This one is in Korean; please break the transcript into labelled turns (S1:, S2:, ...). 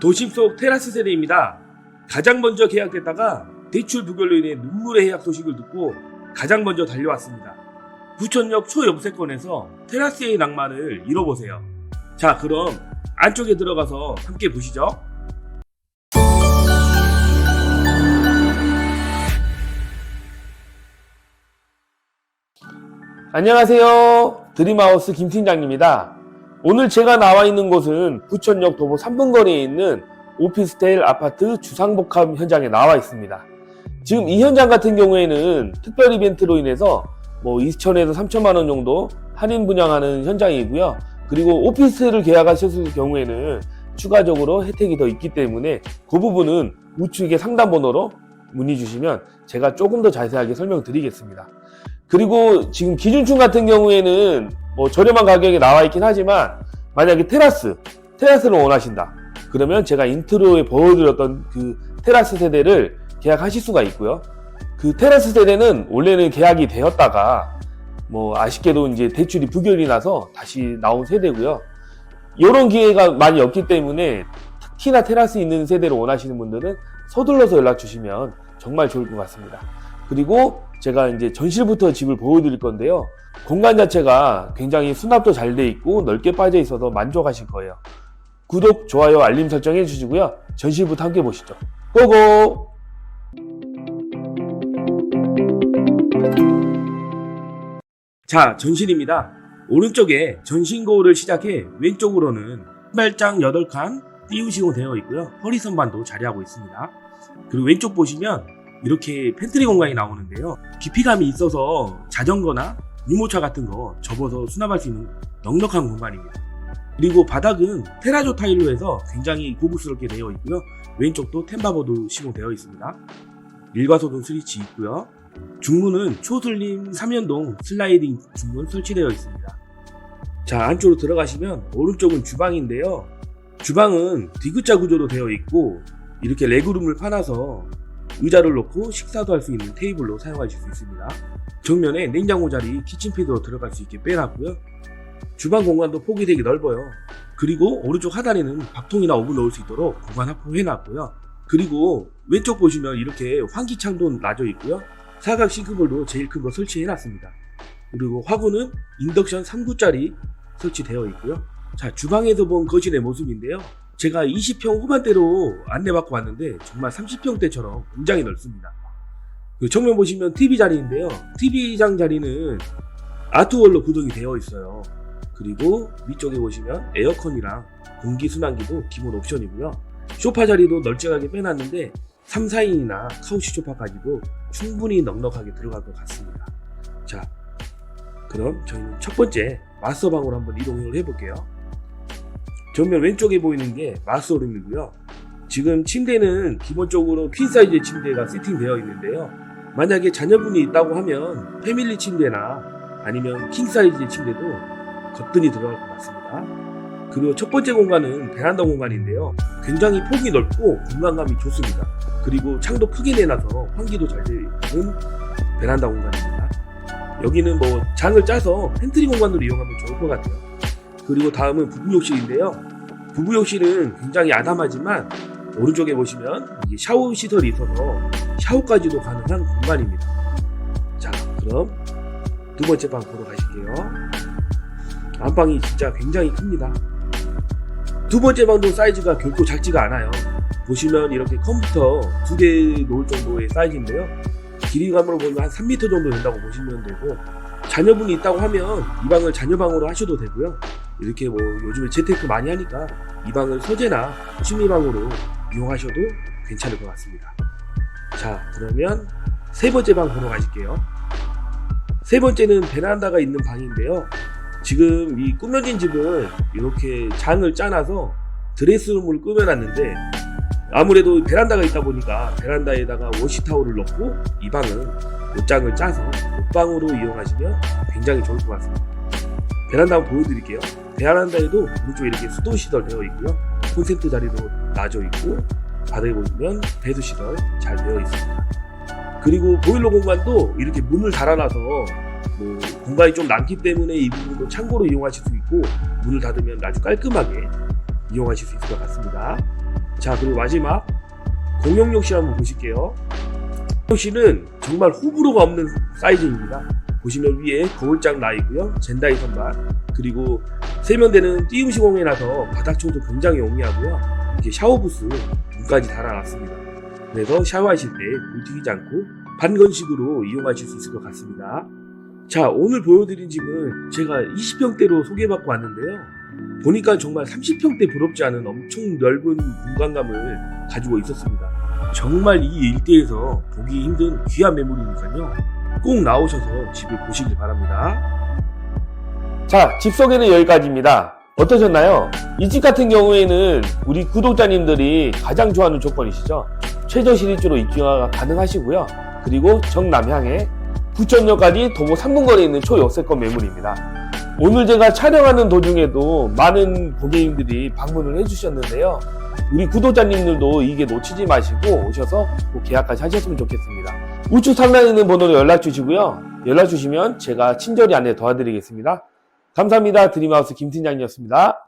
S1: 도심 속 테라스 세대입니다. 가장 먼저 계약됐다가 대출 부결로 인해 눈물의 해약 소식을 듣고 가장 먼저 달려왔습니다. 부천역 초역세권에서 테라스의 낭만을 잃어보세요. 자, 그럼 안쪽에 들어가서 함께 보시죠. 안녕하세요. 드림하우스 김팀장입니다. 오늘 제가 나와 있는 곳은 부천역 도보 3분 거리에 있는 오피스텔 아파트 주상복합 현장에 나와 있습니다. 지금 이 현장 같은 경우에는 특별 이벤트로 인해서 뭐 2천에서 3천만 원 정도 할인 분양하는 현장이고요. 그리고 오피스텔을 계약하셨을 경우에는 추가적으로 혜택이 더 있기 때문에 그 부분은 우측에 상담 번호로 문의 주시면 제가 조금 더 자세하게 설명드리겠습니다. 그리고 지금 기준층 같은 경우에는 뭐 저렴한 가격에 나와 있긴 하지만 만약에 테라스, 테라스를 원하신다. 그러면 제가 인트로에 보여드렸던 그 테라스 세대를 계약하실 수가 있고요. 그 테라스 세대는 원래는 계약이 되었다가 뭐 아쉽게도 이제 대출이 부결이 나서 다시 나온 세대고요. 이런 기회가 많이 없기 때문에 특히나 테라스 있는 세대를 원하시는 분들은 서둘러서 연락 주시면 정말 좋을 것 같습니다. 그리고 제가 이제 전실부터 집을 보여드릴 건데요. 공간 자체가 굉장히 수납도 잘 돼 있고 넓게 빠져 있어서 만족하실 거예요. 구독, 좋아요, 알림 설정 해 주시고요. 전실부터 함께 보시죠. 고고! 자, 전실입니다. 오른쪽에 전신 거울을 시작해 왼쪽으로는 신발장 8칸 띄우시고 되어 있고요. 허리 선반도 자리하고 있습니다. 그리고 왼쪽 보시면 이렇게 팬트리 공간이 나오는데요. 깊이감이 있어서 자전거나 유모차 같은 거 접어서 수납할 수 있는 넉넉한 공간입니다. 그리고 바닥은 테라조 타일로 해서 굉장히 고급스럽게 되어 있고요. 왼쪽도 템바버도 시공되어 있습니다. 일과소등 스위치 있고요. 중문은 초슬림 3연동 슬라이딩 중문 설치되어 있습니다. 자, 안쪽으로 들어가시면 오른쪽은 주방인데요. 주방은 디귿자 구조로 되어 있고 이렇게 레그룸을 파놔서 의자를 놓고 식사도 할 수 있는 테이블로 사용하실 수 있습니다. 정면에 냉장고 자리 키친피드로 들어갈 수 있게 빼놨고요. 주방 공간도 폭이 되게 넓어요. 그리고 오른쪽 하단에는 밥통이나 오븐 넣을 수 있도록 공간 확보해놨고요. 그리고 왼쪽 보시면 이렇게 환기창도 놔져 있고요. 사각 싱크볼도 제일 큰 거 설치해놨습니다. 그리고 화구는 인덕션 3구짜리 설치되어 있고요. 자, 주방에서 본 거실의 모습인데요. 제가 20평 후반대로 안내받고 왔는데 정말 30평대처럼 굉장히 넓습니다. 그 정면 보시면 TV 자리인데요. TV장 자리는 아트월로 구동이 되어 있어요. 그리고 위쪽에 보시면 에어컨이랑 공기순환기도 기본 옵션이고요. 소파 자리도 널찍하게 빼놨는데 3, 4인이나 카우치 소파까지도 충분히 넉넉하게 들어갈 것 같습니다. 자, 그럼 저희는 첫 번째 마스터 방으로 한번 이동을 해볼게요. 정면 왼쪽에 보이는 게 마스터룸이고요. 지금 침대는 기본적으로 퀸 사이즈의 침대가 세팅되어 있는데요. 만약에 자녀분이 있다고 하면 패밀리 침대나 아니면 킹 사이즈의 침대도 거뜬히 들어갈 것 같습니다. 그리고 첫 번째 공간은 베란다 공간인데요. 굉장히 폭이 넓고 공간감이 좋습니다. 그리고 창도 크게 내놔서 환기도 잘 되는 베란다 공간입니다. 여기는 뭐 장을 짜서 팬트리 공간으로 이용하면 좋을 것 같아요. 그리고 다음은 부부욕실인데요. 부부욕실은 굉장히 아담하지만 오른쪽에 보시면 샤워 시설이 있어서 샤워까지도 가능한 공간입니다. 자, 그럼 두 번째 방 보러 가실게요. 안방이 진짜 굉장히 큽니다. 두 번째 방도 사이즈가 결코 작지가 않아요. 보시면 이렇게 컴퓨터 두개 놓을 정도의 사이즈인데요. 길이감으로 보면 한 3m 정도 된다고 보시면 되고 자녀분이 있다고 하면 이 방을 자녀방으로 하셔도 되고요. 이렇게 뭐 요즘에 재테크 많이 하니까 이 방을 서재나 취미방으로 이용하셔도 괜찮을 것 같습니다. 자, 그러면 세 번째 방 보러 가실게요. 세 번째는 베란다가 있는 방인데요. 지금 이 꾸며진 집은 이렇게 장을 짜놔서 드레스룸을 꾸며놨는데 아무래도 베란다가 있다 보니까 베란다에다가 워시타올을 넣고 이 방은 옷장을 짜서 옷방으로 이용하시면 굉장히 좋을 것 같습니다. 베란다 한번 보여드릴게요. 베란다에도 오른쪽에 이렇게 수도 시설 되어 있고요. 콘센트 자리도 놔져 있고 바닥에 보시면 배수 시설 잘 되어 있습니다. 그리고 보일러 공간도 이렇게 문을 달아놔서 뭐 공간이 좀 남기 때문에 이 부분도 창고로 이용하실 수 있고 문을 닫으면 아주 깔끔하게 이용하실 수 있을 것 같습니다. 자 그리고 마지막 공용욕실 한번 보실게요. 욕실은 정말 호불호가 없는 사이즈입니다. 보시면 위에 거울장 나 있고요. 젠다이 선반 그리고 세면대는 띄움 시공해놔서 바닥 청소 굉장히 용이하고요. 이렇게 샤워 부스 문까지 달아놨습니다. 그래서 샤워하실 때 물 튀기지 않고 반건식으로 이용하실 수 있을 것 같습니다. 자 오늘 보여드린 집은 제가 20평대로 소개받고 왔는데요. 보니까 정말 30평대 부럽지 않은 엄청 넓은 공간감을 가지고 있었습니다. 정말 이 일대에서 보기 힘든 귀한 매물이니까요. 꼭 나오셔서 집을 보시길 바랍니다. 자, 집 소개는 여기까지입니다. 어떠셨나요? 이 집 같은 경우에는 우리 구독자님들이 가장 좋아하는 조건이시죠. 최저 실입주로 입주가 가능하시고요. 그리고 정남향에 부천역까지 도보 3분 거리에 있는 초역세권 매물입니다. 오늘 제가 촬영하는 도중에도 많은 고객님들이 방문을 해주셨는데요. 우리 구독자님들도 이게 놓치지 마시고 오셔서 꼭 계약까지 하셨으면 좋겠습니다. 우측 상단에 있는 번호로 연락 주시고요. 연락 주시면 제가 친절히 안내 도와드리겠습니다. 감사합니다. 드림하우스 김팀장이었습니다.